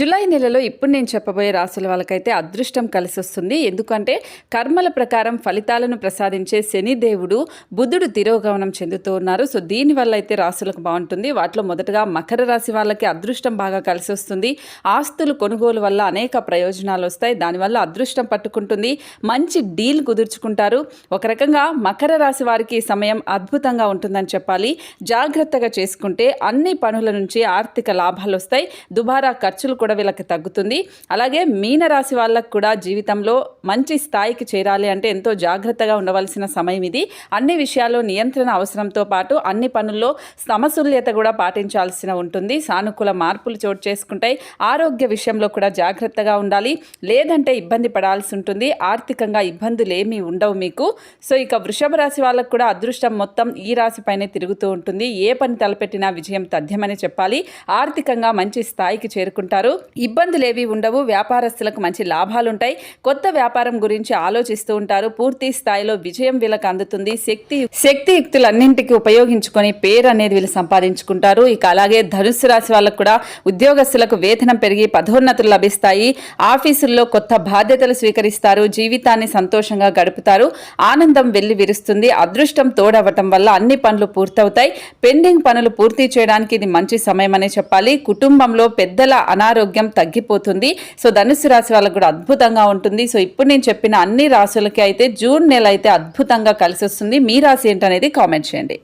July నెలలో ఇప్పుడు నేను చెప్పబోయే రాసుల వాళ్ళకైతే అదృష్టం కలిసి వస్తుంది ఎందుకంటే కర్మల ప్రకారం ఫలితాలను ప్రసాదించే శనిదేవుడు బుధుడు తిరోగమనం చెందుతూ ఉన్నారు. సో దీనివల్ల అయితే రాసులకు బాగుంటుంది. వాటిలో మొదటగా మకర రాశి వాళ్ళకి అదృష్టం బాగా కలిసి వస్తుంది ఆస్తులు కొనుగోలు వల్ల అనేక ప్రయోజనాలు వస్తాయి. దానివల్ల అదృష్టం పట్టుకుంటుంది. మంచి డీల్ కుదుర్చుకుంటారు. ఒక రకంగా మకర రాశి వారికి సమయం అద్భుతంగా ఉంటుందని చెప్పాలి. జాగ్రత్తగా చేసుకుంటే అన్ని పనుల నుంచి ఆర్థిక లాభాలు వస్తాయి. దుబారా ఖర్చులు కూడా వీళ్ళకి తగ్గుతుంది. అలాగే మీనరాశి వాళ్ళకు కూడా జీవితంలో మంచి స్థాయికి చేరాలి అంటే ఎంతో జాగ్రత్తగా ఉండవలసిన సమయం ఇది. అన్ని విషయాల్లో నియంత్రణ అవసరంతో పాటు అన్ని పనుల్లో సమతుల్యత కూడా పాటించాల్సిన ఉంటుంది. సానుకూల మార్పులు చోటు చేసుకుంటాయి. ఆరోగ్య విషయంలో కూడా జాగ్రత్తగా ఉండాలి. లేదంటే ఇబ్బంది పడాల్సి ఉంటుంది. ఆర్థికంగా ఇబ్బందులు ఏమీ ఉండవు మీకు. సో ఇక వృషభ రాశి వాళ్ళకు కూడా అదృష్టం మొత్తం ఈ రాశిపైనే తిరుగుతూ ఉంటుంది. ఏ పని తలపెట్టినా విజయం తథ్యమని చెప్పాలి. ఆర్థికంగా మంచి స్థాయికి చేరుకుంటారు. ఇబ్బందులు ఏవి ఉండవు. వ్యాపారస్తులకు మంచి లాభాలుంటాయి. కొత్త వ్యాపారం గురించి ఆలోచిస్తూ ఉంటారు. పూర్తి స్థాయిలో విజయం వీళ్ళకి అందుతుంది. శక్తి శక్తియుక్తులన్నింటికి ఉపయోగించుకొని పేరు అనేది వీళ్ళు సంపాదించుకుంటారు. ఇక అలాగే ధనుసు రాశి వాళ్ళకు కూడా ఉద్యోగస్తులకు వేతనం పెరిగి పదోన్నతులు లభిస్తాయి. ఆఫీసుల్లో కొత్త బాధ్యతలు స్వీకరిస్తారు. జీవితాన్ని సంతోషంగా గడుపుతారు. ఆనందం వెళ్ళి విరుస్తుంది. అదృష్టం తోడవటం వల్ల అన్ని పనులు పూర్తవుతాయి. పెండింగ్ పనులు పూర్తి చేయడానికి ఇది మంచి సమయం అనే చెప్పాలి. కుటుంబంలో పెద్దల అనారోగ్యం తగ్గిపోతుంది. సో ధనుసు రాశి వాళ్ళకు కూడా అద్భుతంగా ఉంటుంది. సో ఇప్పుడు నేను చెప్పిన అన్ని రాశులకి అయితే జూన్ నెల అయితే అద్భుతంగా కలిసి వస్తుంది మీ రాశి ఏంటనేది కామెంట్ చేయండి.